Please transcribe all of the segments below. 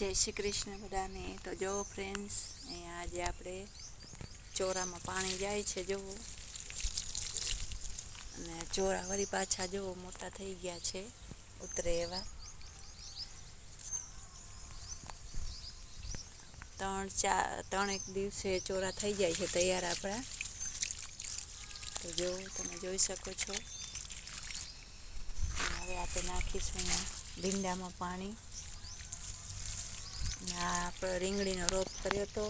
જય શ્રી કૃષ્ણ બધાને. તો જો ફ્રેન્ડ્સ અહીંયા આજે આપણે ચોરામાં પાણી જાય છે જોવો અને ચોરા વળી પાછા જોવો મોટા થઈ ગયા છે, ઉતરે એવા. ત્રણ ચાર, ત્રણ એક દિવસે ચોરા થઈ જાય છે, તૈયાર આપણા. તો જો, તમે જોઈ શકો છો. હવે આપણે નાખીશું ભીંડામાં પાણી. આપણે રીંગણીનો રોપ કર્યો હતો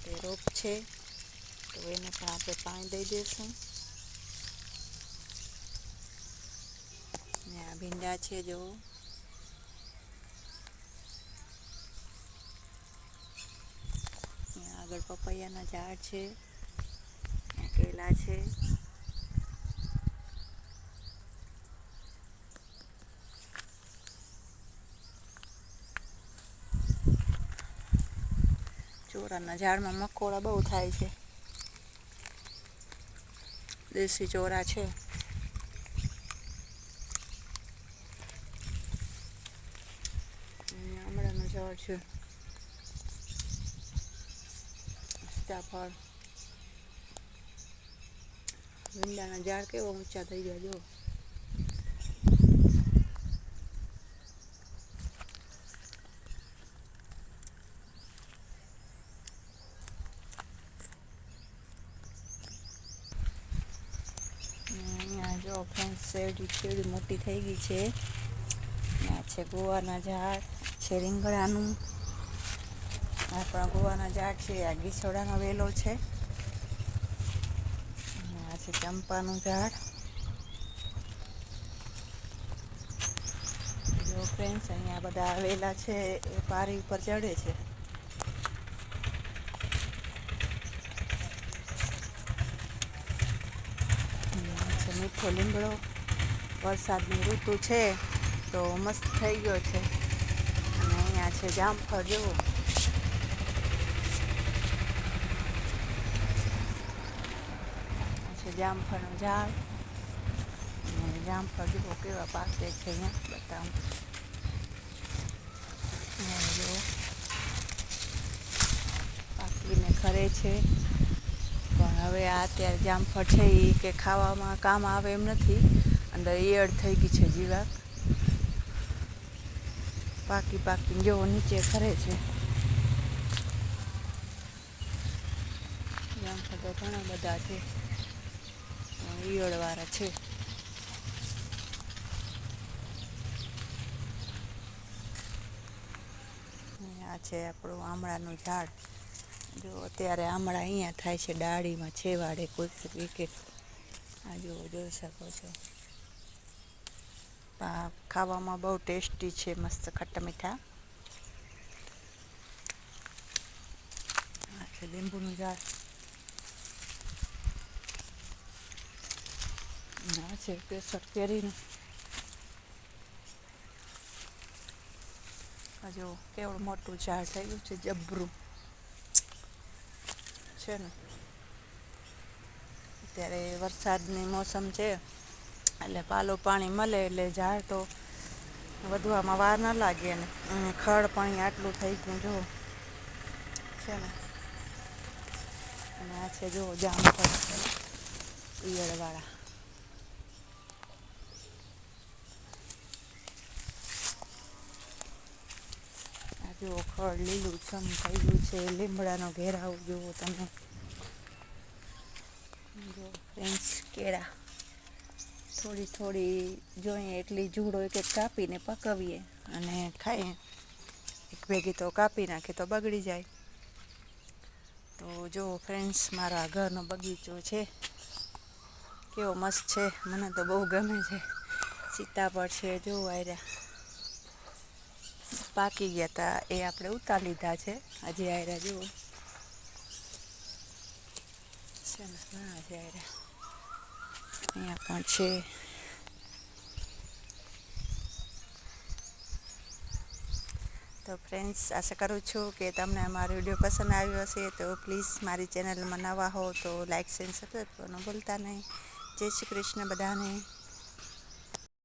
તે રોપ છે. તો એને પણ આપણે પાણી દઈ દઈશું ને આ ભીંડા છે જો આગળ પપૈયાના ઝાડ છે કેલા છે. ચોરાના ઝાડમાં મકોડા બહુ થાય છે. દેશી ચોરા છે. આમળાનું ઝાડ છે. સીતાફળ ભીંડાના ઝાડ કેવો ઊંચા થઈ ગયા જો અહીંયા જો ફ્રેન્ડ શેરડી કેવડી મોટી થઈ ગઈ છે. આ છે ગોવાના ઝાડ, છે રીંગણાનું. આ પણ ગોવાના ઝાડ છે, આ ગીસોડાનો વેલો છે. આ છે ચંપાનું ઝાડ. જો ફ્રેન્ડ્સ અહીંયા બધા આવેલા છે, એ પારી ઉપર ચડે છે મીઠો લીમડો. વરસાદની ઋતુ છે, તો મસ્ત થઈ ગયો છે. અને અહીંયા છે જામફળ જુઓ છે જામફળનું ઝાડ. અને જામફળ જુઓ કેવા પાકે છે અહીંયા, બતાવું. જુઓ. પાકીને ખરે છે. પણ હવે આ અત્યારે જામફળ છે એ કે ખાવામાં કામ આવે એમ નથી. અંદર ઈયળ થઈ ગઈ છે જીવાત. પાકી પાકી જેવો નીચે ખરે છે. જામફળ તો ઘણા બધા છે. ઈયળ ઈયળવાળા છે. આ છે આપણું આમળાનું ઝાડ. જો અત્યારે આમળા અહીંયા થાય છે, ડાળીમાં છેવાડે કોઈક વિકેટ આ જો જોઈ શકો છો. ખાવામાં બહુ ટેસ્ટી છે, મસ્ત ખટ્ટા મીઠા. લીંબુનું ઝાડ ના છે કેસર કેરીનું. હજુ કેવડું મોટું ઝાડ થઈ ગયું છે, જબરું. છે ને? અત્યારે વરસાદની મોસમ છે. એટલે પાલું પાણી મળે એટલે ઝાડ તો વધવામાં વાર ન લાગે ને ખડ પાણી આટલું થઈ ગયું, જો. છે ને? અને આ છે જો જામફળ ઈયળવાળા. જુઓ ખડ લીલું છમ થઈ ગયું છે, લીમડાનો ઘેરાવ જુઓ તમે. જો ફ્રેન્ડ્સ કેળા. થોડી થોડી જોઈએ એટલી જુડો એક એક કાપીને પકવીએ અને ખાઈએ. એક ભેગી તો કાપી નાખીએ તો બગડી જાય. તો જો ફ્રેન્ડ્સ મારા ઘરનો બગીચો છે. કેવો મસ્ત છે. મને તો બહુ ગમે છે. સીતાફળ છે, જો આર્યા પાકી ગયા હતા એ આપણે ઉતાર લીધા છે. હજી આર્યા જુઓ. છે ને ઘણા છે અહીંયા પણ છે. તો ફ્રેન્ડ્સ આશા કરું છું કે તમને અમારો વીડિયો પસંદ આવ્યો હશે. તો પ્લીઝ મારી ચેનલમાં નવા હો તો લાઇક શેર સબસ્ક્રાઈબ કરવાનું ભૂલતા નહીં. જય શ્રી કૃષ્ણ બધાને.